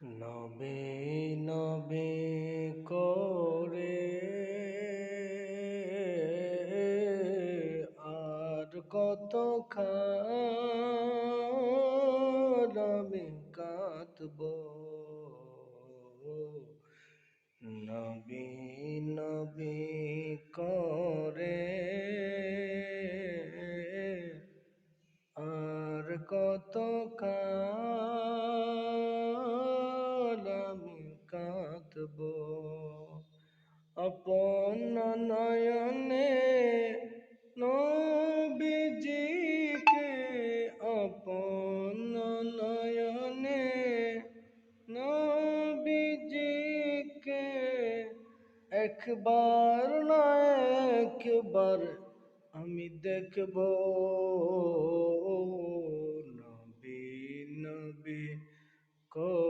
নবে নবে করে আর কত আমি কাঁদব? নবী নবী করে আর কত আমি করব। আপন নয়নে নবীজিকে আপন নয়নে নবীজিকে একবার না একবার আমি দেখব। নবী নবী, কো